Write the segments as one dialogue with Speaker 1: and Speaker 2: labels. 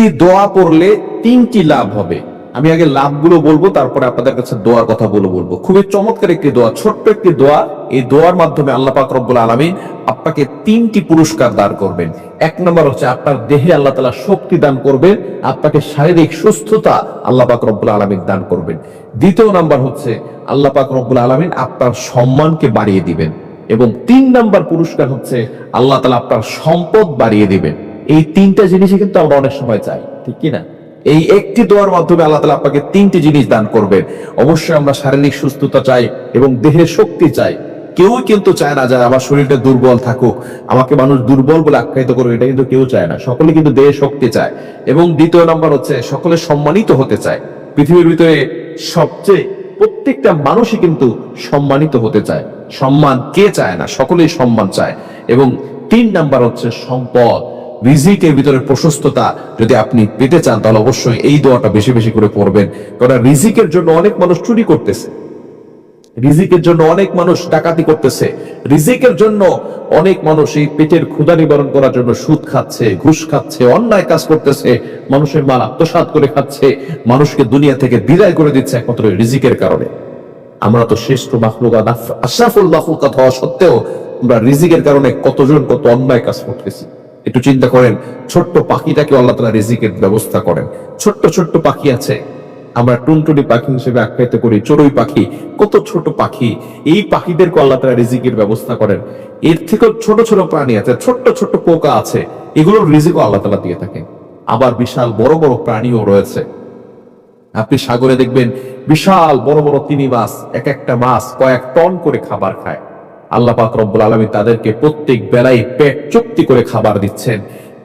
Speaker 1: একটি দোয়া পড়লে তিনটি লাভ হবে। আমি আগে লাভগুলো বলব, তারপরে আপনাদের কাছে দোয়ার কথাগুলো বলব। খুবই চমৎকার একটি দোয়া, ছোট্ট একটি দোয়া। এই দোয়ার মাধ্যমে আল্লাহ পাক রব্বুল আলমিন আপনাকে তিনটি পুরস্কার দান করবেন। এক নম্বর হচ্ছে আপনার দেহে আল্লাহ তালা শক্তি দান করবেন, আপনাকে শারীরিক সুস্থতা আল্লাহ পাক রব্বুল আলমিন দান করবেন। দ্বিতীয় নাম্বার হচ্ছে আল্লাহ পাক রব্বুল আলমিন আপনার সম্মানকে বাড়িয়ে দিবেন। এবং তিন নাম্বার পুরস্কার হচ্ছে আল্লাহ তালা আপনার সম্পদ বাড়িয়ে দিবেন। এই তিনটা জিনিসই কিন্তু আমরা অনেক সময় চাই, ঠিক কি না? এই একটি দোয়ার মাধ্যমে আল্লাহ তালা আপনাকে তিনটি জিনিস দান করবেন। অবশ্যই আমরা শারীরিক সুস্থতা চাই এবং দেহের শক্তি চাই। কেউ কিন্তু চায় না যে আমার শরীরটা দুর্বল থাকুক, আমাকে মানুষ দুর্বল বলে আখ্যায়িত করবে, এটা কিন্তু কেউ চায় না। সকলে কিন্তু দেহে শক্তি চায়। এবং দ্বিতীয় নম্বর হচ্ছে, সকলে সম্মানিত হতে চায়। পৃথিবীর ভিতরে সবচেয়ে প্রত্যেকটা মানুষই কিন্তু সম্মানিত হতে চায়। সম্মান কে চায় না? সকলেই সম্মান চায়। এবং তিন নাম্বার হচ্ছে সম্পদ। রিজিকের ভিতরে প্রশস্ততা যদি আপনি পেতে চান, তাহলে অবশ্যই এই দোয়াটা বেশি বেশি করে পড়বেন। কারণ রিজিকের জন্য অনেক মানুষ চুরি করতেছে। রিজিকের জন্য অনেক মানুষ ডাকাতি করতেছে। রিজিকের জন্য অনেক মানুষ এই পেটের ক্ষুধা নিবারণ করার জন্য সুদ খাচ্ছে, ঘুষ খাচ্ছে, অন্যায় কাজ করতেছে। মানুষের মাল আত্মসাৎ করে খাচ্ছে। মানুষকে দুনিয়া থেকে বিদায় করে দিচ্ছে একমাত্র রিজিকের কারণে। আমরা তো শ্রেষ্ঠ মাহলুকা আশরাফুল মাহলুকাত হওয়া সত্ত্বেও আমরা রিজিকের কারণে কতজন কত অন্যায় কাজ করতেছি। একটু চিন্তা করেন, ছোট্ট পাখিটাকে আল্লাহ তালা রিজিকের ব্যবস্থা করেন। ছোট্ট ছোট্ট পাখি আছে। আমরা টুনটুনি পাখি হিসেবে আখ্যায়িত করি, চড়ুই পাখি, কত ছোট পাখি। এই পাখিদেরকে আল্লাহ তালা রিজিকের ব্যবস্থা করেন। এর থেকেও ছোট ছোট প্রাণী আছে, ছোট্ট ছোট্ট পোকা আছে। এগুলোর রিজিকও আল্লাহ তালা দিয়ে থাকে আবার বিশাল বড় বড় প্রাণীও রয়েছে। আপনি সাগরে দেখবেন বিশাল বড় বড় তিনি মাছ এক একটা মাছ কয়েক টন করে খাবার খায়। আল্লাহ পাক রব্বুল আলমী তাদেরকে প্রত্যেক বেলায় পেট চুক্তি করে খাবার দিচ্ছেন।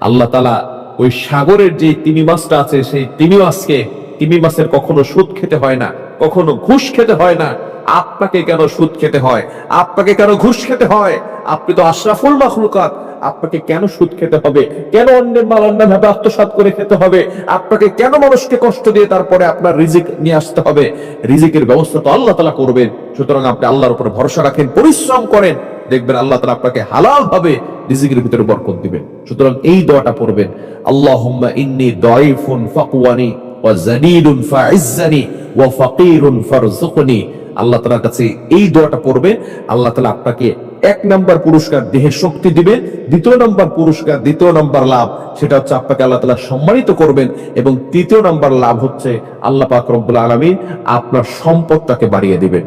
Speaker 1: আল্লাহ তালা ওই সাগরের যে তিমি মাছটা আছে, সেই তিমি মাছকে তিমি মাছের কখনো সুদ খেতে হয় না, কখনো ঘুষ খেতে হয় না। আপনাকে কেন সুদ খেতে হয়? আপনাকে কেন ঘুষ খেতে হয়? আপনি তো আশরাফুল মাখলুকাত। আপনাকে কেন সুদ খেতে হবে? কেন অন্যের মাল অন্য ভাবে আত্মসাৎ করে খেতে হবে? আপনাকে কেন মানুষকে কষ্ট দিয়ে তারপরে আপনার রিজিক নিয়ে আসতে হবে? রিজিকের ব্যবস্থা তো আল্লাহ তালা করবেন সুতরাং আপনি আল্লাহর উপরে ভরসা রাখেন, পরিশ্রম করেন। দেখবেন আল্লাহ তালা আপনাকে হালাল ভাবে রিজিকের ভিতরে বরকত দিবেন। সুতরাং এই দোয়াটা পড়বেন। আল্লাহুম্মা ইন্নী দাইফুন ফাকওয়ানি ওয়া জানিলুন ফাইজ্জানি ওয়া ফাকিরুন ফারযুকনি। আল্লাহ তাআলার কাছে এই দোয়াটা পড়বেন। আল্লাহ তাআলা আপনাকে এক নাম্বার পুরস্কার দেহে শক্তি দিবে, দ্বিতীয় নম্বর পুরস্কার, দ্বিতীয় নম্বর লাভ, সেটা হচ্ছে আপনাকে আল্লাহ তালা সম্মানিত করবেন এবং তৃতীয় নাম্বার লাভ হচ্ছে আল্লাহ পাক রব্বুল আলমী আপনার সম্পদটাকে বাড়িয়ে দিবেন।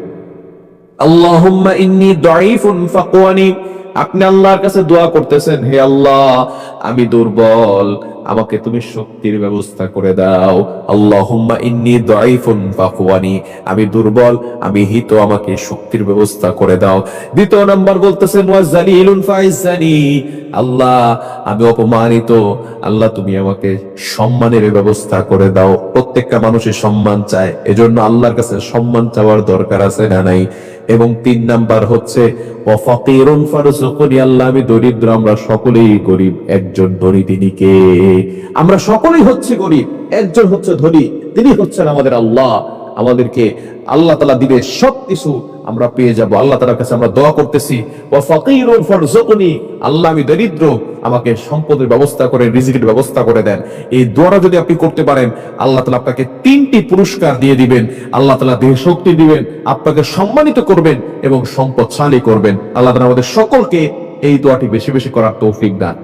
Speaker 1: আল্লাহ ইন্নি ফাকওয়ানি আপনি আল্লাহর কাছে দোয়া করতেছেন, হে আল্লাহ, আমি দুর্বল, আমাকে তুমি শক্তির ব্যবস্থা করে দাও। আল্লাহুম্মা ইন্নী দাঈফুন ফাকওয়ানি আমি দুর্বল, আমি হিত, আমাকে শক্তির ব্যবস্থা করে দাও। দ্বিতীয় নাম্বার বলতেছেন, ওয়া জালিলুন ফাইজানি। আল্লাহ, আমি অপমানিত, আল্লাহ, তুমি আমাকে সম্মানের ব্যবস্থা করে দাও। প্রত্যেকটা মানুষের সম্মান চায়, এজন্য আল্লাহর কাছে সম্মান চাওয়ার দরকার আছে না নাই? এবং তিন নাম্বার হচ্ছে ওয়াফাকিরুন ফারজুকনি আল্লাহ আমি দরিদ্র, আমরা সকলেই গরিব, একজন ধনী তিনি কে? আমরা সকলেই হচ্ছে গরিব, একজন হচ্ছে ধনী, তিনি হচ্ছেন আমাদের আল্লাহ। আমাদেরকে আল্লাহ তালা দিবে সব কিছু আমরা পেয়ে যাব। আল্লাহ তালার কাছে আমরা দোয়া করতেছি আল্লাহ আমি দরিদ্র, আমাকে সম্পদের ব্যবস্থা করে, রিজিকের ব্যবস্থা করে দেন। এই দোয়াটা যদি আপনি করতে পারেন, আল্লাহ তালা আপনাকে তিনটি পুরস্কার দিয়ে দিবেন। আল্লাহ তালা দেহ শক্তি দিবেন, আপনাকে সম্মানিত করবেন এবং সম্পদশালী করবেন। আল্লাহ তালা আমাদের সকলকে এই দোয়াটি বেশি বেশি করার তৌফিক দান।